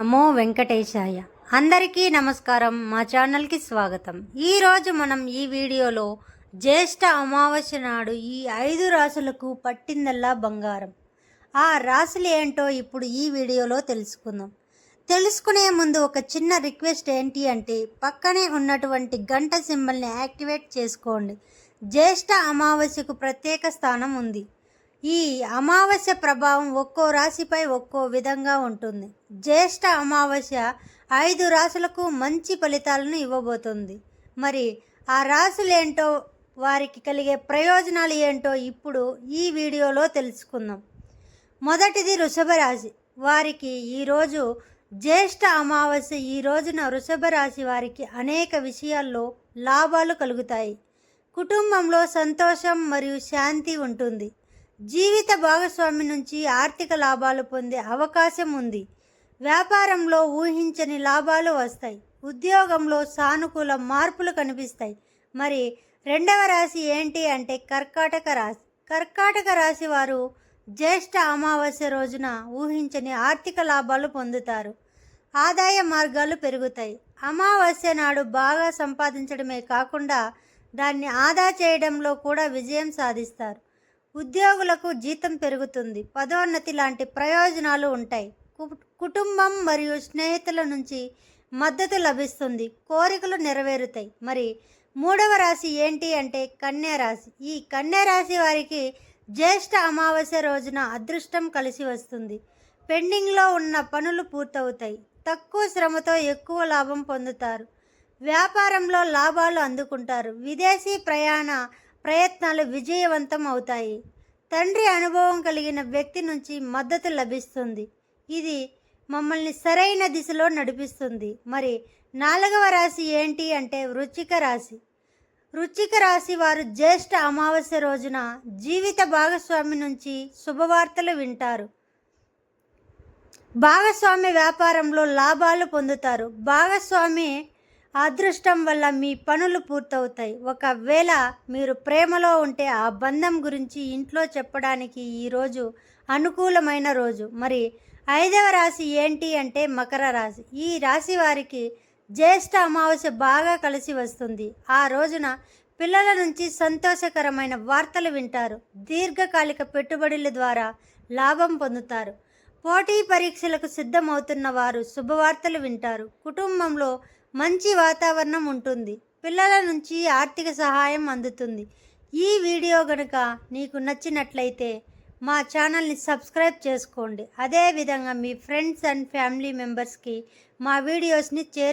నమో వెంకటేశాయ. అందరికీ నమస్కారం. మా ఛానల్కి స్వాగతం. ఈరోజు మనం ఈ వీడియోలో జ్యేష్ఠ అమావాస్య నాడు ఈ ఐదు రాసులకు పట్టిందల్లా బంగారం. ఆ రాసులు ఏంటో ఇప్పుడు ఈ వీడియోలో తెలుసుకుందాం. తెలుసుకునే ముందు ఒక చిన్న రిక్వెస్ట్ ఏంటి అంటే పక్కనే ఉన్నటువంటి గంట సింబల్ని యాక్టివేట్ చేసుకోండి. జ్యేష్ఠ అమావాస్యకు ప్రత్యేక స్థానం ఉంది. ఈ అమావాస్య ప్రభావం ఒక్కో రాశిపై ఒక్కో విధంగా ఉంటుంది. జ్యేష్ఠ అమావాస్య ఐదు రాశులకు మంచి ఫలితాలను ఇవ్వబోతుంది. మరి ఆ రాశులేంటో వారికి కలిగే ప్రయోజనాలు ఏంటో ఇప్పుడు ఈ వీడియోలో తెలుసుకుందాం. మొదటిది వృషభ రాశి. వారికి ఈరోజు జ్యేష్ఠ అమావాస్య ఈ రోజున వృషభ రాశి వారికి అనేక విషయాల్లో లాభాలు కలుగుతాయి. కుటుంబంలో సంతోషం మరియు శాంతి ఉంటుంది. జీవిత భాగస్వామి నుంచి ఆర్థిక లాభాలు పొందే అవకాశం ఉంది. వ్యాపారంలో ఊహించని లాభాలు వస్తాయి. ఉద్యోగంలో సానుకూల మార్పులు కనిపిస్తాయి. మరి రెండవ రాశి ఏంటి అంటే కర్కాటక రాశి. కర్కాటక రాశి వారు జ్యేష్ఠ అమావాస్య రోజున ఊహించని ఆర్థిక లాభాలు పొందుతారు. ఆదాయ మార్గాలు పెరుగుతాయి. అమావాస్య నాడు బాగా సంపాదించడమే కాకుండా దాన్ని ఆదా చేయడంలో కూడా విజయం సాధిస్తారు. ఉద్యోగులకు జీతం పెరుగుతుంది. పదోన్నతి లాంటి ప్రయోజనాలు ఉంటాయి. కు- కుటుంబం మరియు స్నేహితుల నుంచి మద్దతు లభిస్తుంది. కోరికలు నెరవేరుతాయి. మరి మూడవ రాశి ఏంటి అంటే కన్యా రాశి. ఈ కన్యా రాశి వారికి జ్యేష్ఠ అమావాస్య రోజున అదృష్టం కలిసి వస్తుంది. పెండింగ్లో ఉన్న పనులు పూర్తవుతాయి. తక్కువ శ్రమతో ఎక్కువ లాభం పొందుతారు. వ్యాపారంలో లాభాలు అందుకుంటారు. విదేశీ ప్రయాణ ప్రయత్నాలు విజయవంతం అవుతాయి. తండ్రి అనుభవం కలిగిన వ్యక్తి నుంచి మద్దతు లభిస్తుంది. ఇది మమ్మల్ని సరైన దిశలో నడిపిస్తుంది. మరి నాలుగవ రాశి ఏంటి అంటే వృచ్చిక రాశి. వృచ్చిక రాశి వారు జ్యేష్ఠ అమావాస్య రోజున జీవిత భాగస్వామి నుంచి శుభవార్తలు వింటారు. భాగస్వామి వ్యాపారంలో లాభాలు పొందుతారు. భాగస్వామి అదృష్టం వల్ల మీ పనులు పూర్తవుతాయి. ఒకవేళ మీరు ప్రేమలో ఉంటే ఆ బంధం గురించి ఇంట్లో చెప్పడానికి ఈరోజు అనుకూలమైన రోజు. మరి ఐదవ రాశి ఏంటి అంటే మకర రాశి. ఈ రాశి వారికి జ్యేష్ఠ అమావాస్య బాగా కలిసి వస్తుంది. ఆ రోజున పిల్లల నుంచి సంతోషకరమైన వార్తలు వింటారు. దీర్ఘకాలిక పెట్టుబడుల ద్వారా లాభం పొందుతారు. పోటీ పరీక్షలకు సిద్ధమవుతున్న వారు శుభవార్తలు వింటారు. కుటుంబంలో మంచి వాతావరణం ఉంటుంది. పిల్లల నుంచి ఆర్థిక సహాయం అందుతుంది. ఈ వీడియో గనుక నీకు నచ్చినట్లయితే మా ఛానల్ని సబ్స్క్రైబ్ చేసుకోండి. అదేవిధంగా మీ ఫ్రెండ్స్ అండ్ ఫ్యామిలీ మెంబర్స్కి మా వీడియోస్ని చేర్చి